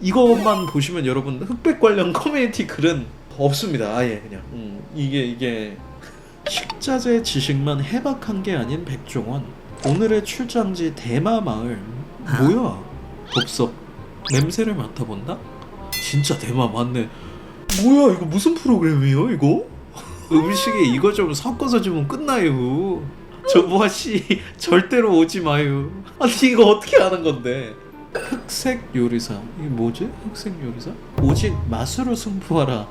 이것만 보시면 여러분 흑백 관련 커뮤니티 글은 없습니다. 아예 그냥 음, 이게 이게 식자재 지식만 해박한 게 아닌 백종원 오늘의 출장지 대마 마을 뭐야 덥석 냄새를 맡아본다? 진짜 대마 맞네. 뭐야 이거 무슨 프로그램이에요 이거? 음식에 이거 좀 섞어서 주면 끝나요. 저보아 씨 절대로 오지 마요. 아니 이거 어떻게 하는 건데? 흑색 요리사 이게 뭐지? 흑색 요리사? 오직 맛으로 승부하라.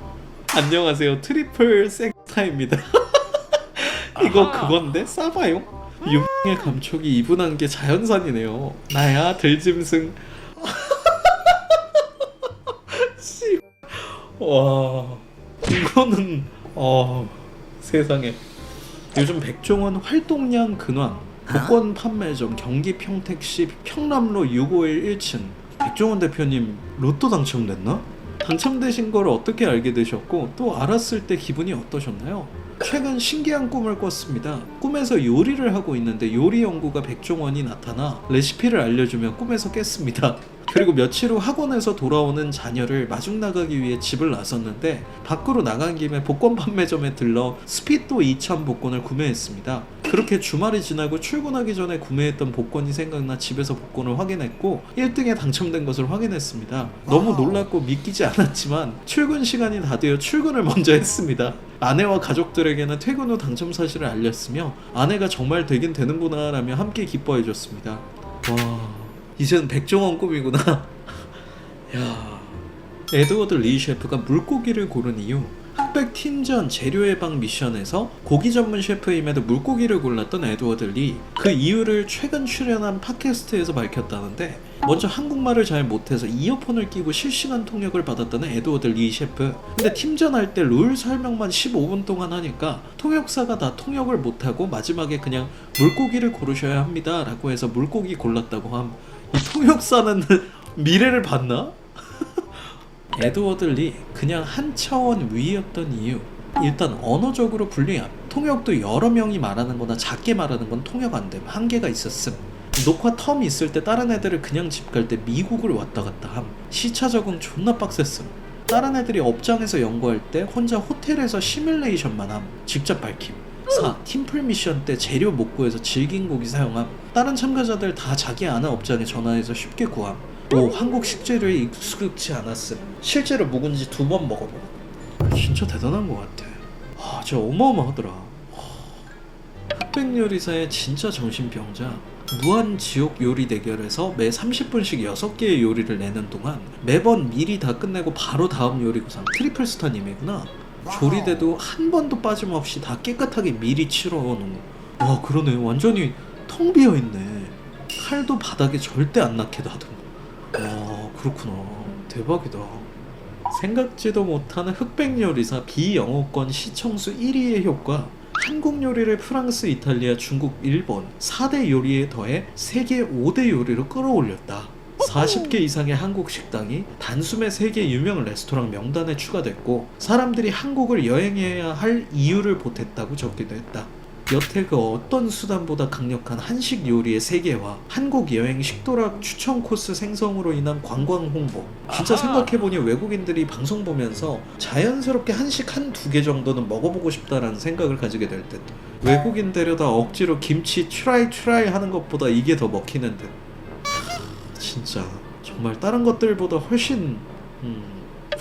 안녕하세요 트리플 섹타입니다. 이거 그건데 싸봐요. 육의 감촉이 이분한 게 자연산이네요. 나야 들짐승. 씨. 와 이거는 어 세상에 요즘 백종원 활동량 근황 복권 판매점 경기 평택시 평남로 651 1층 백종원 대표님 로또 당첨됐나? 당첨되신 걸 어떻게 알게 되셨고 또 알았을 때 기분이 어떠셨나요? 최근 신기한 꿈을 꿨습니다. 꿈에서 요리를 하고 있는데 요리 연구가 백종원이 나타나 레시피를 알려주며 꿈에서 깼습니다. 그리고 며칠 후 학원에서 돌아오는 자녀를 마중 나가기 위해 집을 나섰는데 밖으로 나간 김에 복권 판매점에 들러 스피또 2000 복권을 구매했습니다. 그렇게 주말이 지나고 출근하기 전에 구매했던 복권이 생각나 집에서 복권을 확인했고 1등에 당첨된 것을 확인했습니다. 너무 놀랍고 믿기지 않았지만 출근 시간이 다 되어 출근을 먼저 했습니다. 아내와 가족들에게는 퇴근 후 당첨 사실을 알렸으며 아내가 정말 되긴 되는구나 라며 함께 기뻐해 줬습니다. 와 이제는 백종원 꿈이구나. 야 에드워드 리 셰프가 물고기를 고른 이유 흑백 팀전 재료의 방 미션에서 고기 전문 셰프임에도 물고기를 골랐던 에드워드 리. 그 이유를 최근 출연한 팟캐스트에서 밝혔다는데 먼저 한국말을 잘 못해서 이어폰을 끼고 실시간 통역을 받았다는 에드워드 리 셰프. 근데 팀전 할 때 룰 설명만 15분 동안 하니까 통역사가 다 통역을 못하고 마지막에 그냥 물고기를 고르셔야 합니다 라고 해서 물고기 골랐다고 함. 이 통역사는 미래를 봤나? 에드워드 리 그냥 한 차원 위였던 이유. 일단 언어적으로 불리함. 통역도 여러 명이 말하는 거나 작게 말하는 건 통역 안됨. 한계가 있었음. 녹화 텀 있을 때 다른 애들을 그냥 집 갈 때 미국을 왔다 갔다 함. 시차 적응 존나 빡셌음. 다른 애들이 업장에서 연구할 때 혼자 호텔에서 시뮬레이션만 함. 직접 밝힘. 4. 팀플 미션 때 재료 못 구해서 질긴 고기 사용함 다른 참가자들 다 자기 아는 업장에 전화해서 쉽게 구함. 5. 한국 식재료에 익숙치 않았음. 실제로 묵은지 두 번 먹어봄 진짜 대단한 것 같아. 아 진짜 어마어마하더라. 흑백 요리사의 진짜 정신병자. 무한 지옥 요리 대결에서 매 30분씩 6개의 요리를 내는 동안 매번 미리 다 끝내고 바로 다음 요리 구상. 트리플 스타님이구나. 조리대도 한 번도 빠짐없이 다 깨끗하게 미리 치러 놓은 와 그러네. 완전히 텅 비어 있네. 칼도 바닥에 절대 안 닿게 놔둔 와 그렇구나. 대박이다. 생각지도 못하는 흑백 요리사 비영어권 시청수 1위의 효과. 한국 요리를 프랑스, 이탈리아, 중국, 일본 4대 요리에 더해 세계 5대 요리로 끌어올렸다. 40개 이상의 한국 식당이 단숨에 세계 유명 레스토랑 명단에 추가됐고 사람들이 한국을 여행해야 할 이유를 보탰다고 적기도 했다. 여태 그 어떤 수단보다 강력한 한식 요리의 세계화, 한국 여행 식도락 추천 코스 생성으로 인한 관광 홍보. 진짜 아하. 생각해보니 외국인들이 방송 보면서 자연스럽게 한식 한 두 개 정도는 먹어보고 싶다라는 생각을 가지게 될 듯. 외국인 데려다 억지로 김치 트라이 트라이 하는 것보다 이게 더 먹히는 듯. 하, 진짜 정말 다른 것들보다 훨씬 음,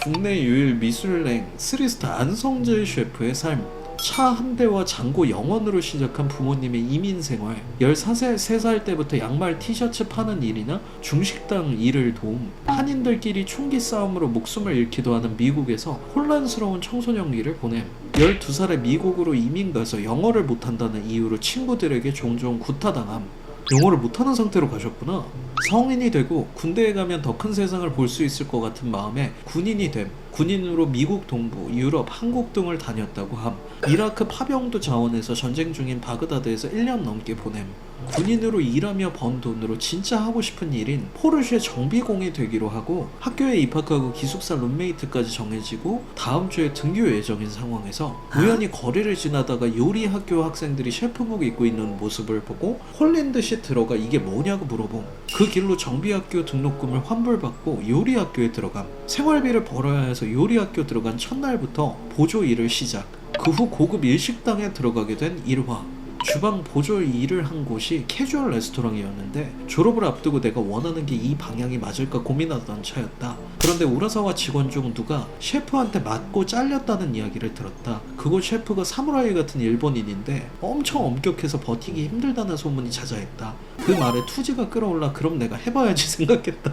국내 유일 미술랭 스리스타 안성재 셰프의 삶. 차 한 대와 장고 영원으로 시작한 부모님의 이민 생활 13살 3살 때부터 양말 티셔츠 파는 일이나 중식당 일을 도움 한인들끼리 총기 싸움으로 목숨을 잃기도 하는 미국에서 혼란스러운 청소년기를 보냄 12살에 미국으로 이민 가서 영어를 못한다는 이유로 친구들에게 종종 구타당함 영어를 못하는 상태로 가셨구나. 성인이 되고 군대에 가면 더 큰 세상을 볼 수 있을 것 같은 마음에 군인이 됨. 군인으로 미국 동부, 유럽, 한국 등을 다녔다고 함. 이라크 파병도 자원해서 전쟁 중인 바그다드에서 1년 넘게 보냄. 군인으로 일하며 번 돈으로 진짜 하고 싶은 일인 포르쉐 정비공이 되기로 하고 학교에 입학하고 기숙사 룸메이트까지 정해지고 다음 주에 등교 예정인 상황에서 우연히 거리를 지나다가 요리 학교 학생들이 셰프복 입고 있는 모습을 보고 홀린 듯이 들어가 이게 뭐냐고 물어봄 그 길로 정비학교 등록금을 환불받고 요리 학교에 들어감 생활비를 벌어야 해서 요리학교 들어간 첫날부터 보조 일을 시작 그 후 고급 일식당에 들어가게 된 일화 주방 보조 일을 한 곳이 캐주얼 레스토랑이었는데 졸업을 앞두고 내가 원하는 게 이 방향이 맞을까 고민하던 차였다. 그런데 우라사와 직원 중 누가 셰프한테 맞고 잘렸다는 이야기를 들었다. 그곳 셰프가 사무라이 같은 일본인인데 엄청 엄격해서 버티기 힘들다는 소문이 자자했다. 그 말에 투지가 끌어올라 그럼 내가 해봐야지 생각했다.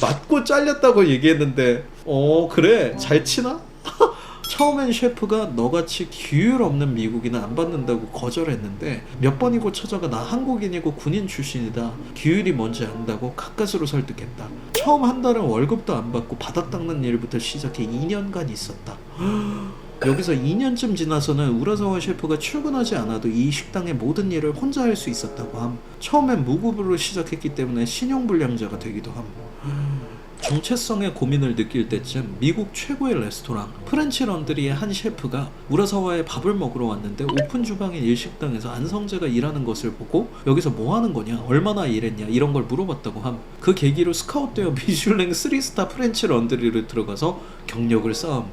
맞고 잘렸다고 얘기했는데 어 그래? 잘 치나? 처음엔 셰프가 너같이 규율 없는 미국인은 안 받는다고 거절했는데 몇 번이고 찾아가 나 한국인이고 군인 출신이다. 규율이 뭔지 안다고 가까스로 설득했다. 처음 한 달은 월급도 안 받고 바닥 닦는 일부터 시작해 2년간 있었다 여기서 2년쯤 지나서는 우라사와 셰프가 출근하지 않아도 이 식당의 모든 일을 혼자 할 수 있었다고 함. 처음엔 무급으로 시작했기 때문에 신용불량자가 되기도 함. 정체성의 고민을 느낄 때쯤 미국 최고의 레스토랑 프렌치 런드리의 한 셰프가 우라사와에 밥을 먹으러 왔는데 오픈 주방인 일식당에서 안성재가 일하는 것을 보고 여기서 뭐 하는 거냐 얼마나 일했냐 이런 걸 물어봤다고 함. 그 계기로 스카웃되어 미슐랭 3스타 프렌치 런드리를 들어가서 경력을 쌓음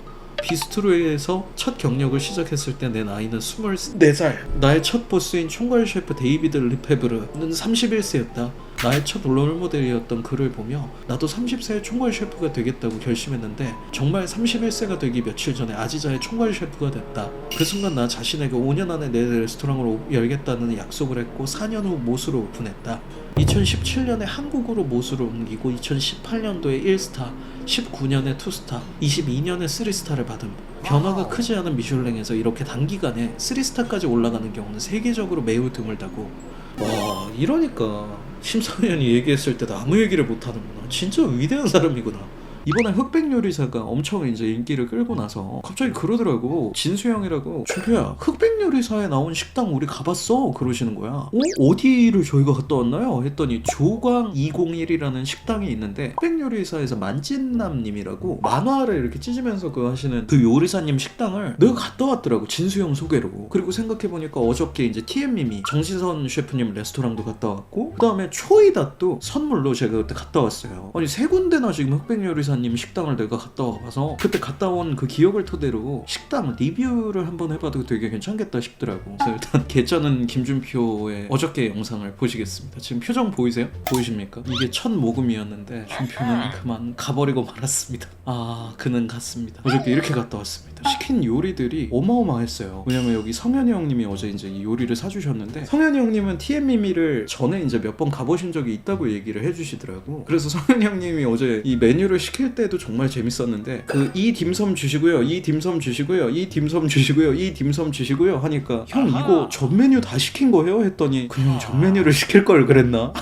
비스트로에서 첫 경력을 시작했을 때 내 나이는 24살. 나의 첫 보스인 총괄 셰프 데이비드 리페브르는 31세였다. 나의 첫 롤모델이었던 그를 보며 나도 30세의 총괄 셰프가 되겠다고 결심했는데 정말 31세가 되기 며칠 전에 아지자의 총괄 셰프가 됐다. 그 순간 나 자신에게 5년 안에 내 레스토랑을 오- 열겠다는 약속을 했고 4년 후 모수로 오픈했다 2017년에 한국으로 모수를 옮기고 2018년도에 1스타, 19년에 2스타, 22년에 3스타를 받음. 변화가 크지 않은 미슐랭에서 이렇게 단기간에 3스타까지 올라가는 경우는 세계적으로 매우 드물다고. 와, 이러니까 심사위원이 얘기했을 때도 아무 얘기를 못 하는구나. 진짜 위대한 사람이구나. 이번에 흑백 요리사가 엄청 이제 인기를 끌고 나서 갑자기 그러더라고. 진수 형이라고 준표야 흑백 요리사에 나온 식당 우리 가봤어? 그러시는 거야 어? 어디를 저희가 갔다 왔나요? 했더니 조광 201이라는 식당이 있는데 흑백 요리사에서 만진남님이라고 만화를 이렇게 찢으면서 그 하시는 그 요리사님 식당을 내가 갔다 왔더라고 진수 형 소개로. 그리고 생각해보니까 어저께 이제 TM님이 정신선 셰프님 레스토랑도 갔다 왔고 그 다음에 초이닷도 선물로 제가 그때 갔다 왔어요. 아니 세 군데나 지금 흑백 요리사 님 식당을 내가 갔다 와봐서 그때 갔다 온 그 기억을 토대로 식당 리뷰를 한번 해봐도 되게 괜찮겠다 싶더라고. 그래서 일단 개쩌는 김준표의 어저께 영상을 보시겠습니다. 지금 표정 보이세요? 보이십니까? 이게 첫 모금이었는데 준표는 그만 가버리고 말았습니다. 아 그는 갔습니다. 어저께 이렇게 갔다 왔습니다. 시킨 요리들이 어마어마했어요. 왜냐면 여기 성현이 형님이 어제 이제 이 요리를 사주셨는데 성현이 형님은 TM미미를 전에 이제 몇 번 가보신 적이 있다고 얘기를 해주시더라고. 그래서 성현이 형님이 어제 이 메뉴를 시킬 때도 정말 재밌었는데 그 이 딤섬 주시고요 이 딤섬 주시고요 이 딤섬 주시고요 이 딤섬 주시고요 하니까 형 이거 전 메뉴 다 시킨 거예요? 했더니 그냥 전 메뉴를 시킬 걸 그랬나?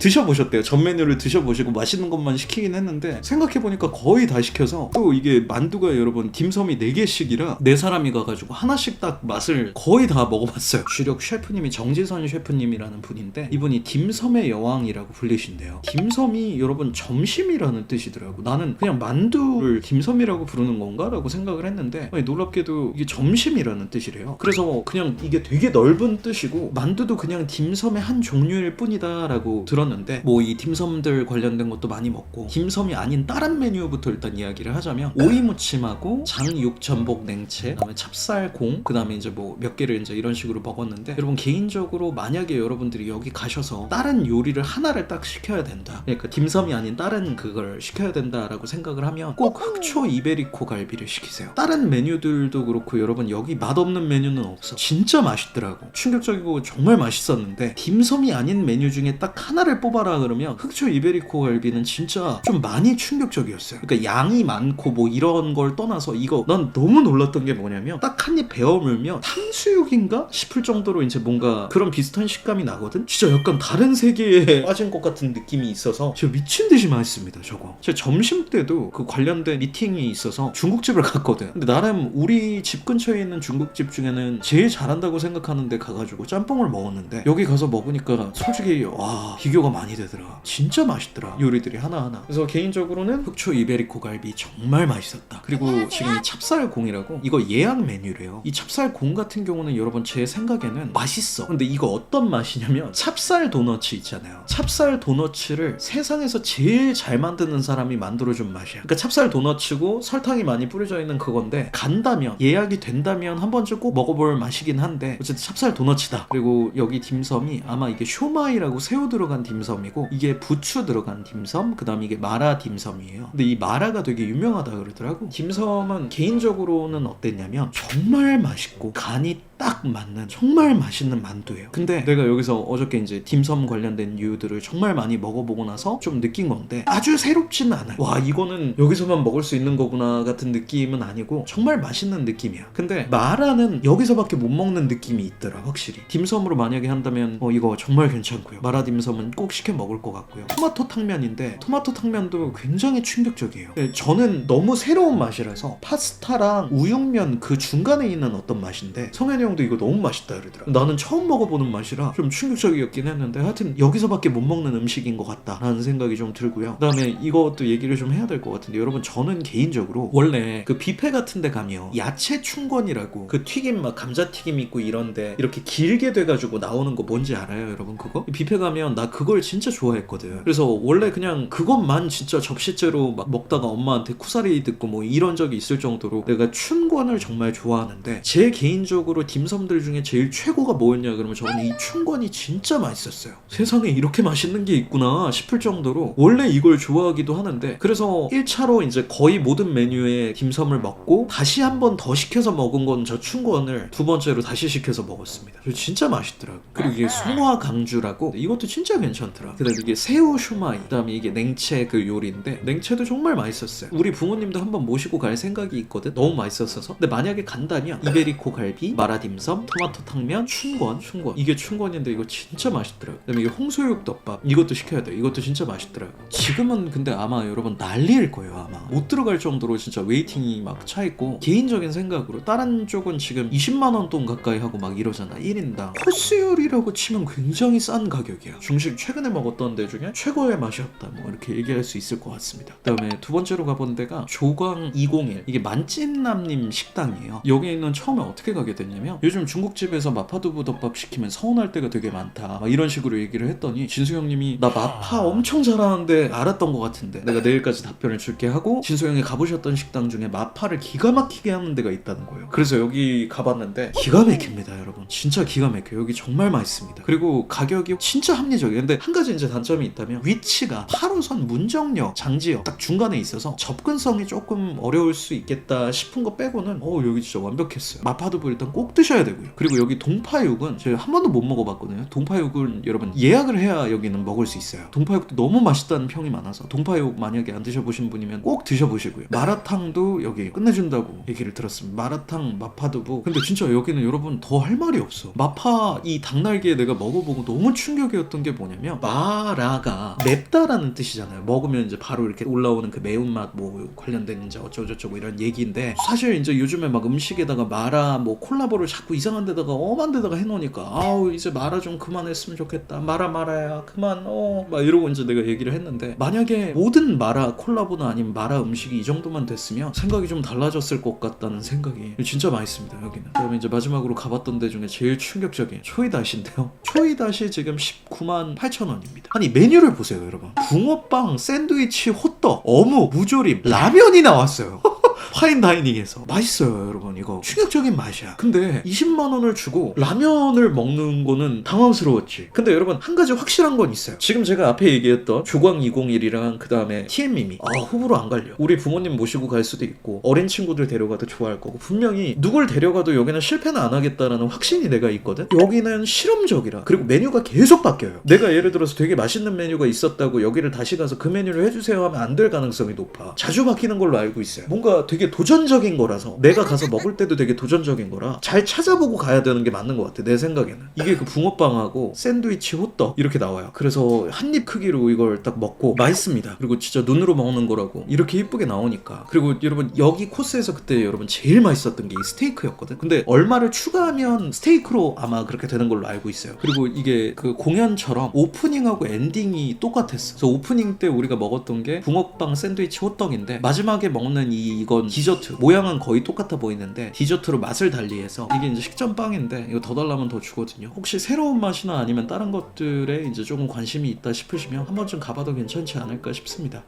드셔보셨대요. 전 메뉴를 드셔보시고 맛있는 것만 시키긴 했는데 생각해보니까 거의 다 시켜서 또 이게 만두가 여러분 딤섬이 4개씩이라 네 사람이 가가지고 하나씩 딱 맛을 거의 다 먹어봤어요. 주력 셰프님이 정지선 셰프님이라는 분인데 이분이 딤섬의 여왕이라고 불리신대요. 딤섬이 여러분 점심이라는 뜻이더라고. 나는 그냥 만두를 딤섬이라고 부르는 건가? 라고 생각을 했는데 놀랍게도 이게 점심이라는 뜻이래요. 그래서 그냥 이게 되게 넓은 뜻이고 만두도 그냥 딤섬의 한 종류일 뿐이다 라고 들었는데 뭐 이 딤섬들 관련된 것도 많이 먹고 딤섬이 아닌 다른 메뉴부터 일단 이야기를 하자면 오이무침하고 장육 전복 냉채 그다음에 찹쌀공 그다음에 이제 뭐 몇 개를 이제 이런 식으로 먹었는데 여러분 개인적으로 만약에 여러분들이 여기 가셔서 다른 요리를 하나를 딱 시켜야 된다. 그러니까 딤섬이 아닌 다른 그걸 시켜야 된다라고 생각을 하면 꼭 흑초 이베리코 갈비를 시키세요. 다른 메뉴들도 그렇고 여러분 여기 맛없는 메뉴는 없어. 진짜 맛있더라고. 충격적이고 정말 맛있었는데 딤섬이 아닌 메뉴 중에 딱 하나를 하나를 뽑아라 그러면 흑초 이베리코 갈비는 진짜 좀 많이 충격적이었어요. 그러니까 양이 많고 뭐 이런 걸 떠나서 이거 난 너무 놀랐던 게 뭐냐면 딱 한 입 베어 물면 탕수육인가 싶을 정도로 이제 뭔가 그런 비슷한 식감이 나거든. 진짜 약간 다른 세계에 빠진 것 같은 느낌이 있어서 진짜 미친 듯이 맛있습니다. 저거. 제가 점심 때도 그 관련된 미팅이 있어서 중국집을 갔거든. 근데 나름 우리 집 근처에 있는 중국집 중에는 제일 잘한다고 생각하는데 가가지고 짬뽕을 먹었는데 여기 가서 먹으니까 솔직히 와 비교가 많이 되더라. 진짜 맛있더라. 요리들이 하나하나. 그래서 개인적으로는 흑초 이베리코 갈비 정말 맛있었다. 그리고 지금 이 찹쌀공이라고 이거 예약 메뉴래요. 이 찹쌀공 같은 경우는 여러분 제 생각에는 맛있어. 근데 이거 어떤 맛이냐면 찹쌀 도너츠 있잖아요. 찹쌀 도너츠를 세상에서 제일 잘 만드는 사람이 만들어준 맛이야. 그러니까 찹쌀 도너츠고 설탕이 많이 뿌려져 있는 그건데 간다면 예약이 된다면 한 번쯤 꼭 먹어볼 맛이긴 한데 어쨌든 찹쌀 도너츠다. 그리고 여기 딤섬이 아마 이게 쇼마이라고 새우 들어간 딤섬 이고 이게 부추 들어간 딤섬 그다음 이게 마라 딤섬이에요. 근데 이 마라가 되게 유명하다 그러더라고. 딤섬은 개인적으로는 어땠냐면 정말 맛있고 간이 딱 맞는 정말 맛있는 만두예요. 근데 내가 여기서 어저께 이제 딤섬 관련된 이유들을 정말 많이 먹어보고 나서 좀 느낀 건데 아주 새롭지는 않아요. 와 이거는 여기서만 먹을 수 있는 거구나 같은 느낌은 아니고 정말 맛있는 느낌이야. 근데 마라는 여기서밖에 못 먹는 느낌이 있더라 확실히. 딤섬으로 만약에 한다면 어 이거 정말 괜찮고요. 마라 딤섬은 꼭 시켜 먹을 것 같고요. 토마토 탕면인데 토마토 탕면도 굉장히 충격적이에요. 네, 저는 너무 새로운 맛이라서 파스타랑 우육면 그 중간에 있는 어떤 맛인데 성현이 형도 이거 너무 맛있다 그러더라. 나는 처음 먹어보는 맛이라 좀 충격적이었긴 했는데 하여튼 여기서밖에 못 먹는 음식인 것 같다라는 생각이 좀 들고요. 그 다음에 이것도 얘기를 좀 해야 될 것 같은데 여러분 저는 개인적으로 원래 그 뷔페 같은 데 가면 야채 충권이라고 그 튀김 막 감자 튀김 있고 이런데 이렇게 길게 돼가지고 나오는 거 뭔지 알아요 여러분 그거? 뷔페 가면 나 그걸 진짜 좋아했거든. 그래서 원래 그냥 그것만 진짜 접시째로 막 먹다가 엄마한테 쿠사리 듣고 뭐 이런 적이 있을 정도로 내가 춘권을 정말 좋아하는데 제 개인적으로 딤섬들 중에 제일 최고가 뭐였냐 그러면 저는 이 춘권이 진짜 맛있었어요. 세상에 이렇게 맛있는 게 있구나 싶을 정도로 원래 이걸 좋아하기도 하는데 그래서 1차로 이제 거의 모든 메뉴에 딤섬을 먹고 다시 한 번 더 시켜서 먹은 건 저 춘권을 두 번째로 다시 시켜서 먹었습니다. 진짜 맛있더라고. 그리고 이게 송화 강주라고 이것도 진짜 괜찮더라. 그다음에 이게 새우 슈마이, 그다음에 이게 냉채 그 요리인데 냉채도 정말 맛있었어요. 우리 부모님도 한번 모시고 갈 생각이 있거든. 너무 맛있었어서. 근데 만약에 간다면 이베리코 갈비, 마라 딤섬, 토마토 탕면, 춘권, 춘권. 이게 춘권인데 이거 진짜 맛있더라고. 그다음에 이게 홍소육 덮밥 이것도 시켜야 돼. 이것도 진짜 맛있더라고. 지금은 근데 아마 여러분 난리일 거예요 아마. 못 들어갈 정도로 진짜 웨이팅이 막 차 있고 개인적인 생각으로 다른 쪽은 지금 20만 원 돈 가까이 하고 막 이러잖아 1인당 코스 요리라고 치면 굉장히 싼 가격이야 중식 최근에 먹었던 데 중에 최고의 맛이었다 뭐 이렇게 얘기할 수 있을 것 같습니다 그다음에 두 번째로 가본 데가 조광 201 이게 만찢남님 식당이에요 여기는 처음에 어떻게 가게 됐냐면 요즘 중국집에서 마파두부 덮밥 시키면 서운할 때가 되게 많다. 막 이런 식으로 얘기를 했더니 진수 형님이 나 마파 엄청 잘하는데 알았던 것 같은데 내가 내일까지 답변을 줄게 하고 진수 형이 가보셨던 식당 중에 마파를 기가 막히게 하는 데가 있다는 거예요. 그래서 여기 가봤는데 기가 막힙니다 여러분. 진짜 기가 막혀요. 여기 정말 맛있습니다. 그리고 가격이 진짜 합리적이에요. 근데 한 가지 이제 단점이 있다면 위치가 8호선 문정역 장지역 딱 중간에 있어서 접근성이 조금 어려울 수 있겠다 싶은 거 빼고는 어 여기 진짜 완벽했어요. 마파두부 일단 꼭 드셔야 되고요. 그리고 여기 동파육은 제가 한 번도 못 먹어봤거든요. 동파육은 여러분 예약을 해야 여기는 먹을 수 있어요. 동파육도 너무 맛있다는 평이 많아서 동파육 만약에 안 드셔보신 분이면 꼭 드셔보시고요. 마라탕도 여기 끝내준다고 얘기를 들었습니다. 마라탕 마파두부. 근데 진짜 여기는 여러분 더 할 말이 없어. 마파 이 닭날개 내가 먹어보고 너무 충격이었던 게 뭐냐면 마라가 맵다라는 뜻이잖아요. 먹으면 이제 바로 이렇게 올라오는 그 매운맛 뭐 관련된 이제 어쩌고저쩌고 이런 얘기인데 사실 이제 요즘에 막 음식에다가 마라 뭐 콜라보를 자꾸 이상한 데다가 엄한 데다가 해놓으니까 아우 이제 마라 좀 그만했으면 좋겠다. 마라 마라야. 그만 어 막 이러고 이제 내가 얘기를 했는데 만약에 모든 마라 콜라보나 아니면 마라 음식이 이 정도만 됐으면 생각이 좀 달라졌을 것 같다는 생각이 진짜 많습니다 여기는. 그다음에 이제 마지막으로 가봤던 데 중에 제일 충격적인 초이다시인데요. 초이다시 지금 19만 8천 원입니다. 아니 메뉴를 보세요 여러분. 붕어빵 샌드위치 호떡 어묵 무조림 라면이 나왔어요 파인 다이닝에서. 맛있어요 여러분 이거. 충격적인 맛이야. 근데 20만 원을 주고 라면을 먹는 거는 당황스러웠지. 근데 여러분 한 가지 확실한 건 있어요. 지금 제가 앞에 얘기했던 조광 201이랑 그 다음에 TM미미. 아 호불호 안 갈려. 우리 부모님 모시고 갈 수도 있고 어린 친구들 데려가도 좋아할 거고. 분명히 누굴 데려가도 여기는 실패는 안 하겠다라는 확신이 내가 있거든. 여기는 실험적이라. 그리고 메뉴가 계속 바뀌어요. 내가 예를 들어서 되게 맛있는 메뉴가 있었다고 여기를 다시 가서 그 메뉴를 해주세요 하면 안 될 가능성이 높아. 자주 바뀌는 걸로 알고 있어요. 뭔가 되게 도전적인 거라서 내가 가서 먹을 때도 되게 도전적인 거라 잘 찾아보고 가야 되는 게 맞는 것 같아 내 생각에는. 이게 그 붕어빵하고 샌드위치 호떡 이렇게 나와요. 그래서 한 입 크기로 이걸 딱 먹고 맛있습니다. 그리고 진짜 눈으로 먹는 거라고 이렇게 이쁘게 나오니까. 그리고 여러분 여기 코스에서 그때 여러분 제일 맛있었던 게 이 스테이크였거든? 근데 얼마를 추가하면 스테이크로 아마 그렇게 되는 걸로 알고 있어요. 그리고 이게 그 공연처럼 오프닝하고 엔딩이 똑같았어. 그래서 오프닝 때 우리가 먹었던 게 붕어빵 샌드위치 호떡인데 마지막에 먹는 이 이건 디저트. 모양은 거의 똑같아 보이는데 디저트로 맛을 달리해서 이게 이제 식전 빵인데 이거 더 달라면 더 주거든요. 혹시 새로운 맛이나 아니면 다른 것들에 이제 조금 관심이 있다 싶으시면 한 번쯤 가봐도 괜찮지 않을까 싶습니다